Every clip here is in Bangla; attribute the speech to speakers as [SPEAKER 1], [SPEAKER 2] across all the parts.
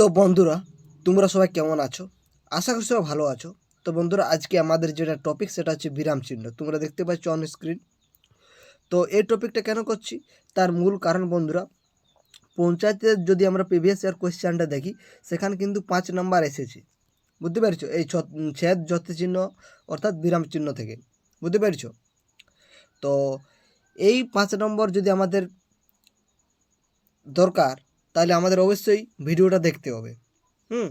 [SPEAKER 1] তো বন্ধুরা, তোমরা সবাই কেমন আছো? আশা করি সবাই ভালো আছো। তো বন্ধুরা, আজকে আমাদের যেটা টপিক সেটা হচ্ছে বিরাম চিহ্ন। তোমরা দেখতে পাচ্ছ অন স্ক্রিন তো এই টপিকটা কেন করছি? তার মূল কারণ বন্ধুরা, পঞ্চায়েতের যদি আমরা প্রিভিয়াস ইয়ার কোয়েশ্চেনটা দেখি, সেখানে কিন্তু পাঁচ নাম্বার এসেছে। বুঝতে পেরেছ? এই ছেদ চিহ্ন, অর্থাৎ বিরাম চিহ্ন থেকে। বুঝতে পেরেছ? তো এই পাঁচ নম্বর যদি আমাদের দরকার তাহলে আমাদের অবশ্যই ভিডিওটা দেখতে হবে। হুম?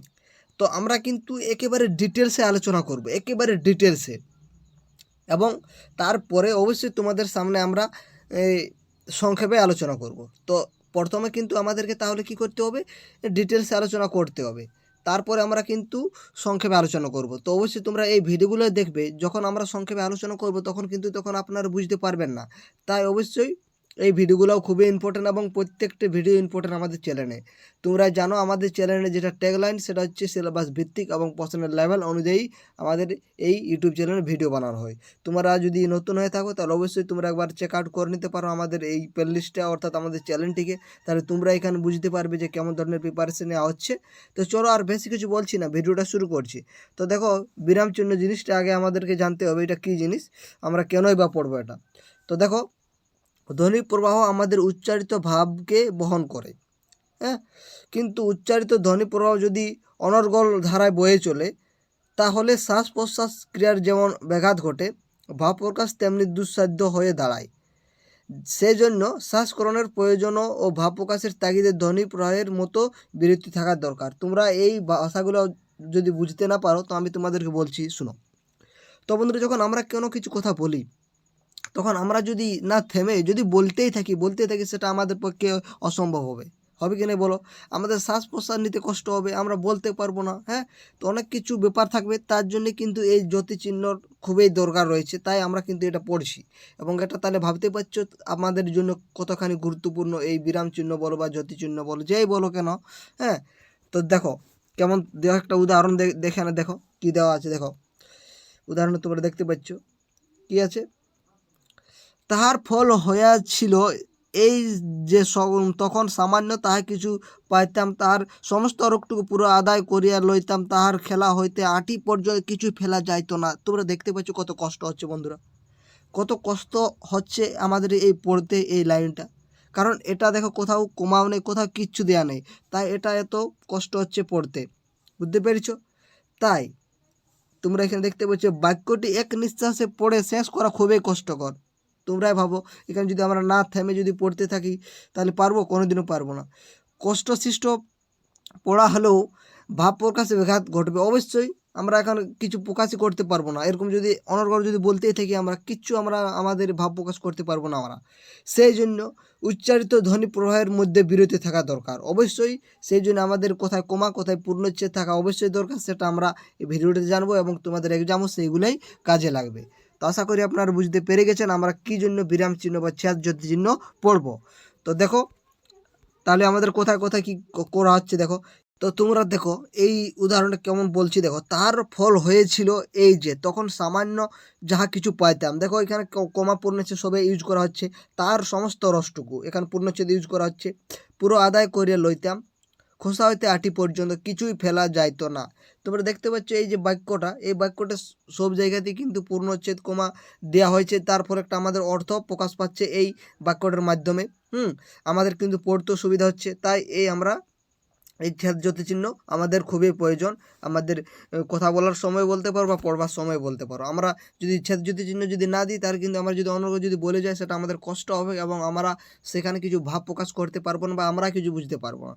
[SPEAKER 1] তো আমরা কিন্তু একেবারে ডিটেলসে আলোচনা করব, একেবারে ডিটেলসে এবং তারপরে অবশ্যই তোমাদের সামনে আমরা সংক্ষেপে আলোচনা করব। তো প্রথমে কিন্তু আমাদেরকে তাহলে কি করতে হবে? ডিটেলসে আলোচনা করতে হবে। তারপরে আমরা কিন্তু সংক্ষেপে আলোচনা করব। তো অবশ্যই তোমরা এই ভিডিওগুলো দেখবে, যখন আমরা সংক্ষেপে আলোচনা করব, তখন কিন্তু তখন আপনারা বুঝতে পারবেন না। তাই অবশ্যই এই ভিডিওগুলোও খুবই ইম্পর্টেন্ট এবং প্রত্যেকটা ভিডিও ইম্পর্টেন্ট আমাদের চ্যানেলে তোমরা জানো আমাদের চ্যানেলে যেটা ট্যাগলাইন সেটা হচ্ছে সিলেবাস ভিত্তিক এবং পছন্দের লেভেল অনুযায়ী আমাদের এই ইউটিউব চ্যানেলে ভিডিও বানানো হয়। তোমরা যদি নতুন হয়ে থাকো তাহলে অবশ্যই তোমরা একবার চেক আউট করে নিতে পারো আমাদের এই প্লেলিস্টটা অর্থাৎ আমাদের চ্যানেলটিকে তাহলে তোমরা এখানে বুঝতে পারবে যে কেমন ধরনের প্রিপারেশন নেওয়া হচ্ছে। তো চলো আর বেশি কিছু বলছি না, ভিডিওটা শুরু করছি। তো দেখো বিরাম চিহ্ন জিনিসটা আগে আমাদেরকে জানতে হবে, এটা কী জিনিস? আমরা কেনই বা পড়ব এটা? তো দেখো ধ্বনি প্রবাহ আমাদের উচ্চারিত ভাবকে বহন করে হ্যাঁ? কিন্তু উচ্চারিত ধ্বনি প্রবাহ যদি অনর্গল ধারায় বয়ে চলে, তাহলে শ্বাস প্রশ্বাস ক্রিয়ার যেমন ব্যাঘাত ঘটে, ভাব প্রকাশ তেমনি দুঃসাধ্য হয়ে দাঁড়ায়। সেই জন্য শ্বাসকরণের প্রয়োজন ও ভাব প্রকাশের তাগিদে ধ্বনি প্রবাহের মতো বিরতি থাকার দরকার। তোমরা এই ভাষাগুলো যদি বুঝতে না পারো, তো আমি তোমাদেরকে বলছি, শুনো। তো বন্ধুরা, যখন আমরা কোনো কিছু কথা বলি তখন আমরা যদি না থেমে, যদি বলতেই থাকি বলতেই থাকি, সেটা আমাদের পক্ষে অসম্ভব হবে। হবে কি না বলো? আমাদের শ্বাস প্রশ্বাস নিতে কষ্ট হবে, আমরা বলতে পারব না হ্যাঁ? তো অনেক কিছু ব্যাপার থাকবে, তার জন্য কিন্তু এই জ্যোতি চিহ্নর খুবই দরকার রয়েছে, তাই আমরা কিন্তু এটা পড়ছি। এবং এটা তাহলে ভাবতে পারছ, আমাদের জন্য কতখানি গুরুত্বপূর্ণ এই বিরাম চিহ্ন বলো বা জ্যোতি চিহ্ন বলো, যেই বলো কেন হ্যাঁ? তো দেখো, কেমন দেওয়া একটা উদাহরণ দেখে না দেখো, কি দেওয়া আছে, দেখো। উদাহরণ তোমরা দেখতে পাচ্ছ, কি আছে? তাহার ফল হইয়াছিল এই যে তখন সামান্য তাহা কিছু পাইতাম, তাহার সমস্ত রোগটুকু পুরো আদায় করিয়া লইতাম, তাহার খেলা হইতে আটি পর্যন্ত কিছু ফেলা যাইতো না। তোমরা দেখতে পাচ্ছ কত কষ্ট হচ্ছে বন্ধুরা। কত কষ্ট হচ্ছে আমাদের এই পড়তে এই লাইনটা। কারণ এটা দেখো কোথাও কমাও নেই, কোথাও কিচ্ছু দেওয়া নেই। তাই এটা এত কষ্ট হচ্ছে পড়তে। বুঝতে পেরেছ? তাই তোমরা এখানে দেখতে পাচ্ছ, বাক্যটি এক নিঃশ্বাসে পড়ে শেষ করা খুবই কষ্টকর। তোমরাই ভাবো, এখানে যদি আমরা না থেমে যদি পড়তে থাকি, তাহলে পারব? কোনোদিনও পারব না। কষ্টসৃষ্ট পড়া হলেও ভাব প্রকাশে ব্যাঘাত ঘটবে। অবশ্যই আমরা এখন কিছু প্রকাশই করতে পারব না। এরকম যদি অনর্গল যদি বলতেই থাকি, আমরা কিচ্ছু আমরা আমাদের ভাব প্রকাশ করতে পারব না আমরা। সেই জন্য উচ্চারিত ধ্বনি প্রবাহের মধ্যে বিরতি থাকা দরকার। অবশ্যই সেই জন্য আমাদের কোথায় কমা, কোথায় পূর্ণচ্ছেদ থাকা অবশ্যই দরকার। সেটা আমরা এই ভিডিওতে জানব এবং তোমাদের এক্সামও সেইগুলোই কাজে লাগবে। তো আশা করি আপনারা বুঝতে পেরে গেছেন আমরা কী জন্য বিরাম চিহ্ন বা ছেদ জ্যোতি চিহ্ন পড়ব। তো দেখো, তাহলে আমাদের কোথায় কোথায় কী করা হচ্ছে দেখো। তো তোমরা দেখো, এই উদাহরণটা কেমন বলছি দেখো, তার ফল হয়েছিল এই যে, তখন সামান্য যাহা কিছু পাইতাম। দেখো, এখানে কমা পূর্ণচ্ছেদ সবে ইউজ করা হচ্ছে, তার সমস্ত রসটুকু, এখানে পূর্ণচ্ছেদ ইউজ করা হচ্ছে। পুরো আদায় করিয়া লইতাম। খোসা হইতে আটি পর্যন্ত কিছুই ফেলা যাইতো না। তোমরা দেখতে পাচ্ছ এই যে বাক্যটা, এই বাক্যটা সব জায়গাতেই কিন্তু পূর্ণচ্ছেদ কমা দেওয়া হয়েছে। তারপর একটা আমাদের অর্থ প্রকাশ পাচ্ছে এই বাক্যটার মাধ্যমে। হুম, আমাদের কিন্তু পড়তেও সুবিধা হচ্ছে। তাই এই আমরা এই জ্যোতি চিহ্ন আমাদের খুবই প্রয়োজন। আমাদের কথা বলার সময় বলতে পারো বা পড়বার সময় বলতে পারো। আমরা যদি ছেদ জ্যোতি চিহ্ন যদি না দিই তার কিন্তু আমরা যদি অন্য যদি বলে যাই, সেটা আমাদের কষ্ট হবে এবং আমরা সেখানে কিছু ভাব প্রকাশ করতে পারব না বা আমরা কিছু বুঝতে পারব না।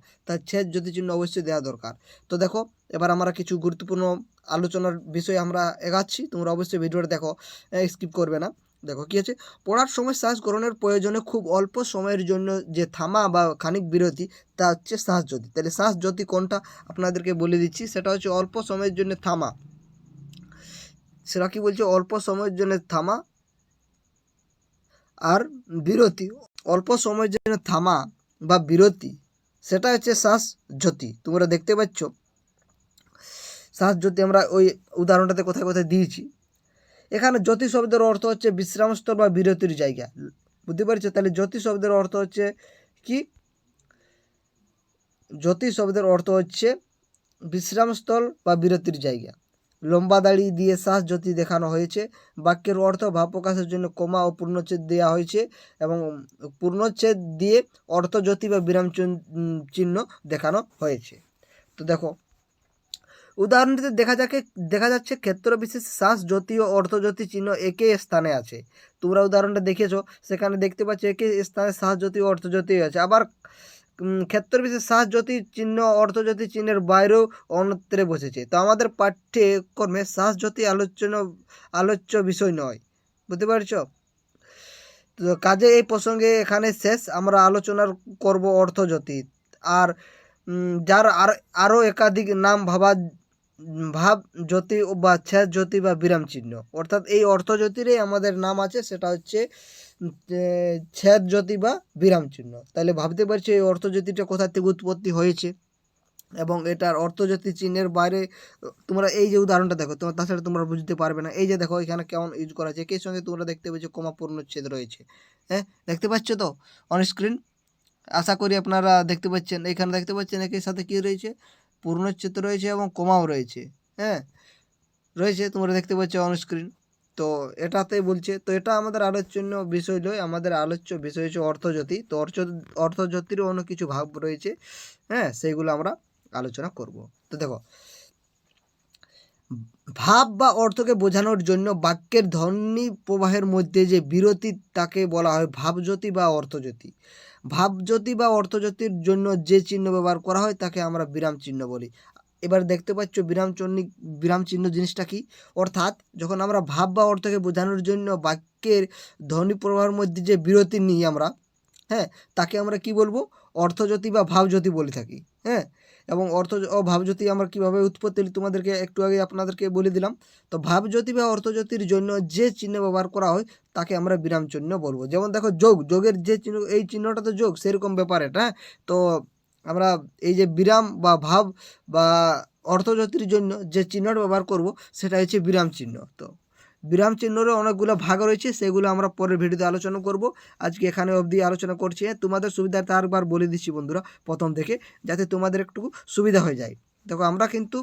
[SPEAKER 1] ছেদ জ্যোতি চিহ্ন অবশ্যই দেওয়া দরকার। তো দেখো, এবার আমরা কিছু গুরুত্বপূর্ণ আলোচনার বিষয়ে আমরা এগাচ্ছি। তোমরা অবশ্যই ভিডিওটা দেখো স্কিপ করবে না। দেখো কি আছে? পড়ার সময় শ্বাস গ্রহণের প্রয়োজনে খুব অল্প সময়ের জন্য যে থামা বা খানিক বিরতি, তা হচ্ছে শ্বাস জ্যোতি। তাহলে শ্বাস জ্যোতি কোনটা? আপনাদেরকে বলে দিচ্ছি, সেটা হচ্ছে অল্প সময়ের জন্য থামা। সেটা কি বলছে? অল্প সময়ের জন্য থামা আর বিরতি। অল্প সময়ের জন্য থামা বা বিরতি, সেটা হচ্ছে শ্বাস জ্যোতি। তোমরা দেখতে পাচ্ছ? শ্বাস জ্যোতি আমরা ওই উদাহরণটাতে কোথায় কোথায় দিয়েছি। এখানে জ্যোতি শব্দের অর্থ হচ্ছে বিশ্রামস্থল বা বিরতির জায়গা। বুঝতে পারছ? তাহলে জ্যোতি শব্দের অর্থ হচ্ছে কি? জ্যোতি শব্দের অর্থ হচ্ছে বিশ্রামস্থল বা বিরতির জায়গা। লম্বা দাড়ি দিয়ে শ্বাস জ্যোতি দেখানো হয়েছে। বাক্যের অর্থ ভাব প্রকাশের জন্য কমা ও পূর্ণচ্ছেদ দেওয়া হয়েছে এবং পূর্ণচ্ছেদ দিয়ে অর্থ জ্যোতি বা বিরাম চিহ্ন- দেখানো হয়েছে। তো দেখো উদাহরণটিতে দেখা যাকে দেখা যাচ্ছে ক্ষেত্র বিশেষ শ্বাস জ্যোতি ও অর্থজ্যোতি চিহ্ন একই স্থানে আছে। তোমরা উদাহরণটা দেখেছ সেখানে দেখতে পাচ্ছ একই স্থানে শ্বাস জ্যোতি ও অর্থজ্যোতি আছে আবার উম, ক্ষেত্র বিশেষ শ্বাস জ্যোতি চিহ্ন অর্থজ্যোতি চিহ্নের বাইরেও অন্যত্রে বসেছে। তো আমাদের পাঠ্যক্রমে শ্বাস জ্যোতি আলোচনা আলোচ্য বিষয় নয়। বুঝতে পারছ? তো কাজে এই প্রসঙ্গে এখানে শেষ আমরা আলোচনা করব অর্থজ্যোতি আর যার আর আরও একাধিক নাম ভাবা ভাব, জ্যোতি বা ছেদ জ্যোতি বা বিরাম চিহ্ন। অর্থাৎ এই অর্থ জ্যোতিরই আমাদের নাম আছে, সেটা হচ্ছে ছেদ জ্যোতি বা বিরাম চিহ্ন। তাহলে ভাবতে পারছি এই অর্থজ্যোতিটা কোথা থেকে উৎপত্তি হয়েছে? এবং এটার অর্থজ্যোতি চিহ্নের বাইরে, তোমরা এই যে উদাহরণটা দেখো, তোমার তাছাড়া তোমরা বুঝতে পারবে না। এই যে দেখো, এখানে কেমন ইউজ করা আছে একের সঙ্গে তোমরা দেখতে পাচ্ছ কমা পূর্ণচ্ছেদ রয়েছে। হ্যাঁ দেখতে পাচ্ছ তো? অন স্ক্রিন আশা করি আপনারা দেখতে পাচ্ছেন, এখানে দেখতে পাচ্ছেন একের সাথে কী রয়েছে? পূর্ণচ্ছেদ রয়েছে এবং কমাও রয়েছে হ্যাঁ? রয়েছে, তোমরা দেখতে পাচ্ছ অনস্ক্রিন তো এটাতে বলছে, তো এটা আমাদের আলোচনীয় বিষয় নয়, আমাদের আলোচ্য বিষয় হচ্ছে অর্থজ্যোতি। তো অর্থ, অর্থজ্যোতিরও অন্য কিছু ভাব রয়েছে হ্যাঁ? সেইগুলো আমরা আলোচনা করব। তো দেখো ভাব বা অর্থকে বোঝানোর জন্য বাক্যের ধ্বনি প্রবাহের মধ্যে যে বিরতি, তাকে বলা হয় ভাবজ্যোতি বা অর্থজ্যোতি। ভাবজ্যোতি বা অর্থজ্যোতির জন্য যে চিহ্ন ব্যবহার করা হয়, তাকে আমরা বিরাম চিহ্ন বলি। এবার দেখতে পাচ্ছ বিরাম চিহ্ন বিরাম চিহ্ন জিনিসটা কি? অর্থাৎ যখন আমরা ভাব বা অর্থকে বোঝানোর জন্য বাক্যের ধ্বনি প্রবাহের মধ্যে যে বিরতি নিই আমরা হ্যাঁ তাকে আমরা কি বলব? অর্থজ্যোতি বা ভাবজ্যোতি বলে থাকি হ্যাঁ? এবং অর্থ ও ভাবজ্যোতি আমরা কীভাবে উৎপত্তি তোমাদেরকে একটু আগে আপনাদেরকে বলে দিলাম। তো ভাবজ্যোতি বা অর্থজ্যোতির জন্য যে চিহ্ন ব্যবহার করা হয়, তাকে আমরা বিরাম চিহ্ন বলব। যেমন দেখো যোগ, যোগের যে চিহ্ন, এই চিহ্নটা তো যোগ, সেরকম ব্যাপার এটা হ্যাঁ? তো আমরা এই যে বিরাম বা ভাব বা অর্থজ্যোতির জন্য যে চিহ্নটা ব্যবহার করব, সেটা হচ্ছে বিরাম চিহ্ন। তো বিরাম চিহ্নেরও অনেকগুলো ভাগ রয়েছে, সেগুলো আমরা পরের ভিডিওতে আলোচনা করব। আজকে এখানে অবধি আলোচনা করছি। তোমাদের সুবিধার্থে আরেকবার বলে দিচ্ছি বন্ধুরা, প্রথম থেকে, যাতে তোমাদের একটু সুবিধা হয়ে যায়। দেখো, আমরা কিন্তু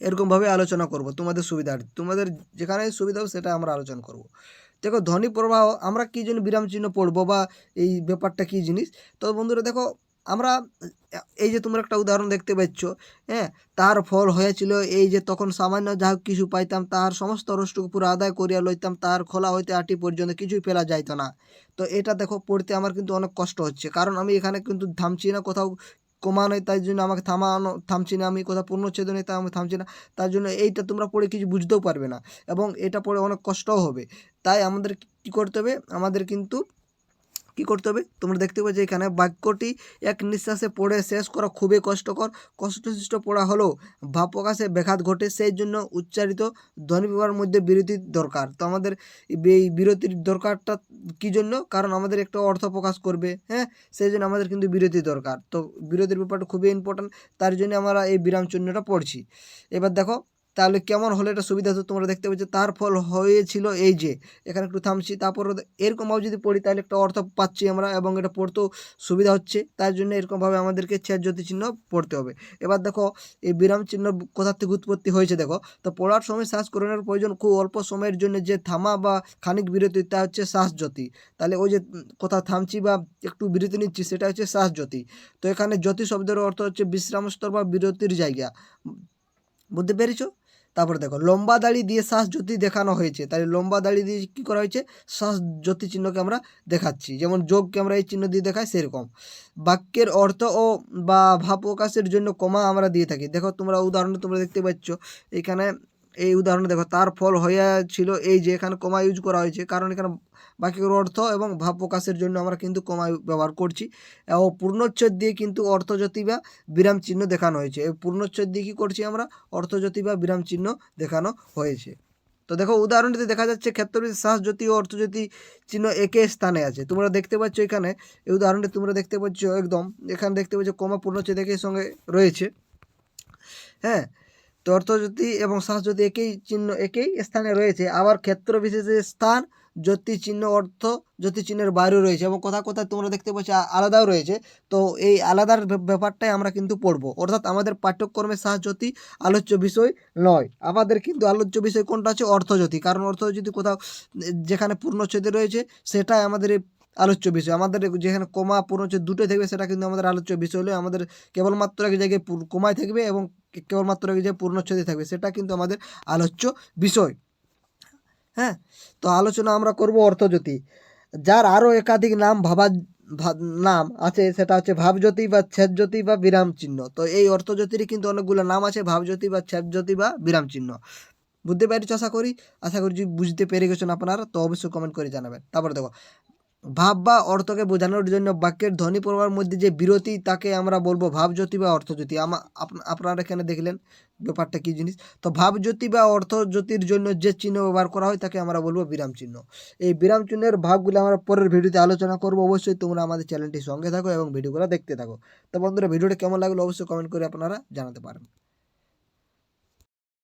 [SPEAKER 1] এরকমভাবে আলোচনা করব, তোমাদের সুবিধার্থে। তোমাদের যেখানে সুবিধা হবে সেটা আমরা আলোচনা করব। দেখো, ধ্বনি প্রবাহ, আমরা কী জন্য বিরাম চিহ্ন পড়ব বা এই ব্যাপারটা কী জিনিস? তো বন্ধুরা, দেখো আমরা, এই যে তোমরা একটা উদাহরণ দেখতে পাচ্ছ হ্যাঁ তার ফল হয়েছিল এই যে তখন সামান্য যা কিছু পাইতাম তাহার সমস্ত রসটুকু পুরো আদায় করিয়া লইতাম তাহার খোলা হইতে আটি পর্যন্ত কিছুই ফেলা যাইত না। তো এটা দেখো, পড়তে আমার কিন্তু অনেক কষ্ট হচ্ছে, কারণ আমি এখানে কিন্তু থামছি না, কোথাও কমা নেই, তাই জন্য আমাকে থামানো, থামছি না, আমি কোথাও পূর্ণচ্ছেদ নেই, তাই আমি থামছি না। তার জন্য এইটা তোমরা পড়ে কিছু বুঝতেও পারবে না, এবং এটা পড়ে অনেক কষ্টও হবে। তাই আমাদের কী করতে হবে, আমাদের কিন্তু কী করতে হবে? তোমরা দেখতে পাচ্ছ এখানে বাক্যটি এক নিঃশ্বাসে পড়ে শেষ করা খুবই কষ্টকর। কষ্টসৃষ্ট পড়া হলেও ভাব প্রকাশে ব্যাঘাত ঘটে, সেই জন্য উচ্চারিত ধ্বনি ব্যবহারের মধ্যে বিরতির দরকার। তো আমাদের এই বিরতির দরকারটা কী জন্য? কারণ আমাদের একটা অর্থ প্রকাশ করবে হ্যাঁ? সেই জন্য আমাদের কিন্তু বিরতি দরকার। তো বিরতির ব্যাপারটা খুবই ইম্পর্ট্যান্ট তার জন্য আমরা এই বিরাম চিহ্নটা পড়ছি। এবার দেখো তাহলে কেমন হলে এটা সুবিধা হতো তোমরা দেখতে পাচ্ছ তার ফল হয়েছিল এই যে, এখানে একটু থামছি, তারপর এরকমভাবে যদি পড়ি তাহলে একটা অর্থ পাচ্ছি আমরা এবং এটা পড়তেও সুবিধা হচ্ছে, তার জন্য এরকমভাবে আমাদেরকে জ্যোতি চিহ্ন পড়তে হবে। এবার দেখো, এই বিরাম চিহ্ন কোথা থেকে উৎপত্তি হয়েছে দেখো, তো পড়ার সময় শ্বাসকরণের প্রয়োজন খুব অল্প সময়ের জন্য যে থামা বা খানিক বিরতি তা হচ্ছে শ্বাসজ্যোতি। তাহলে ওই যে কোথাও থামছি বা একটু বিরতি নিচ্ছি সেটা হচ্ছে শ্বাসজ্যোতি। তো এখানে জ্যোতি শব্দের অর্থ হচ্ছে বিশ্রামস্তর বা বিরতির জায়গা। বুঝতে পেরেছ? তারপরে দেখো, লম্বা দাড়ি দিয়ে শ্বাস জ্যোতি দেখানো হয়েছে। তাই লম্বা দাড়ি দিয়ে কী করা হয়েছে? শ্বাস জ্যোতি চিহ্নকে আমরা দেখাচ্ছি। যেমন যোগকে আমরা এই চিহ্ন দিয়ে দেখাই, সেরকম। বাক্যের অর্থ ও বা ভাব প্রকাশের জন্য কমা আমরা দিয়ে থাকি। দেখো, তোমরা উদাহরণ তোমরা দেখতে পাচ্ছ, এখানে এই উদাহরণে দেখো, তার ফল হইয়াছিল এই যে, এখানে কমা ইউজ করা হয়েছে। কারণ এখানে বাক্যের অর্থ এবং ভাব প্রকাশের জন্য আমরা কিন্তু কমা ব্যবহার করছি। ও পূর্ণচ্ছেদ দিয়ে কিন্তু অর্থজ্যোতি বা বিরাম চিহ্ন দেখানো হয়েছে। এই পূর্ণচ্ছেদ দিয়ে কী করছি আমরা? অর্থজ্যোতি বা বিরাম চিহ্ন দেখানো হয়েছে। তো দেখো, উদাহরণটিতে দেখা যাচ্ছে, ক্ষেত্রবিদ শ্বাসজ্যোতি ও অর্থজ্যোতি চিহ্ন একই স্থানে আছে। তোমরা দেখতে পাচ্ছ এখানে, এই উদাহরণটি তোমরা দেখতে পাচ্ছ একদম, এখানে দেখতে পাচ্ছ কমা পূর্ণচ্ছেদ একই সঙ্গে রয়েছে। হ্যাঁ তো অর্থজ্যোতি এবং শ্বাসজ্যোতি একই চিহ্ন একই স্থানে রয়েছে। আবার ক্ষেত্র বিশেষে স্থান জ্যোতি চিহ্ন অর্থ জ্যোতি চিহ্নের বাইরেও রয়েছে এবং কোথাও কোথায় তোমরা দেখতে পাচ্ছ আলাদাও রয়েছে। তো এই আলাদার ব্যাপ- ব্যাপারটাই আমরা কিন্তু পড়ব। অর্থাৎ আমাদের পাঠ্যক্রমের সাহায্যতি আলোচ্য বিষয় নয়। আমাদের কিন্তু আলোচ্য বিষয় কোনটা আছে অর্থজ্যোতি কারণ অর্থজ্যোতি কোথাও, যেখানে পূর্ণচ্ছেদে রয়েছে, সেটাই আমাদের আলোচ্য বিষয়। আমাদের যেখানে কমা, পূর্ণচ্ছেদ দুটোই থাকবে, সেটা কিন্তু আমাদের আলোচ্য বিষয় হলে আমাদের কেবলমাত্র এক জায়গায় কমায় থাকবে এবং কেবলমাত্র জায়গায় পূর্ণচ্ছেদে থাকবে, সেটা কিন্তু আমাদের আলোচ্য বিষয়। হ্যাঁ তো আলোচনা আমরা করব অর্থজ্যোতি। যার আরও একাধিক নাম ভাবা নাম আছে, সেটা হচ্ছে ভাবজ্যোতি বা ছেদজ্যোতি বা বিরাম চিহ্ন তো এই অর্থজ্যোতিরই কিন্তু অনেকগুলো নাম আছে, ভাবজ্যোতি বা ছেদজ্যোতি বা বিরাম চিহ্ন বুঝতে পেরেছ আশা করি? আশা করি যে বুঝতে পেরে গেছেন আপনারা, তো অবশ্যই কমেন্ট করে জানাবেন। তারপরে দেখো ভাব বা অর্থকে বোঝানোর জন্য বাক্যের ধ্বনি প্রবাহের মধ্যে যে বিরতি, তাকে আমরা বলব ভাবজ্যোতি বা অর্থজ্যোতি। আমা আপ- আপনারা এখানে দেখলেন ব্যাপারটা কী জিনিস? তো ভাবজ্যোতি বা অর্থজ্যোতির জন্য যে চিহ্ন ব্যবহার করা হয়, তাকে আমরা বলব বিরাম চিহ্ন। এই বিরাম চিহ্নের ভাবগুলো আমরা পরের ভিডিওতে আলোচনা করব। অবশ্যই তোমরা আমাদের চ্যানেলটির সঙ্গে থাকো এবং ভিডিওগুলো দেখতে থাকো। তো বন্ধুরা, ভিডিওটা কেমন লাগল? অবশ্যই কমেন্ট করে আপনারা জানাতে পারেন।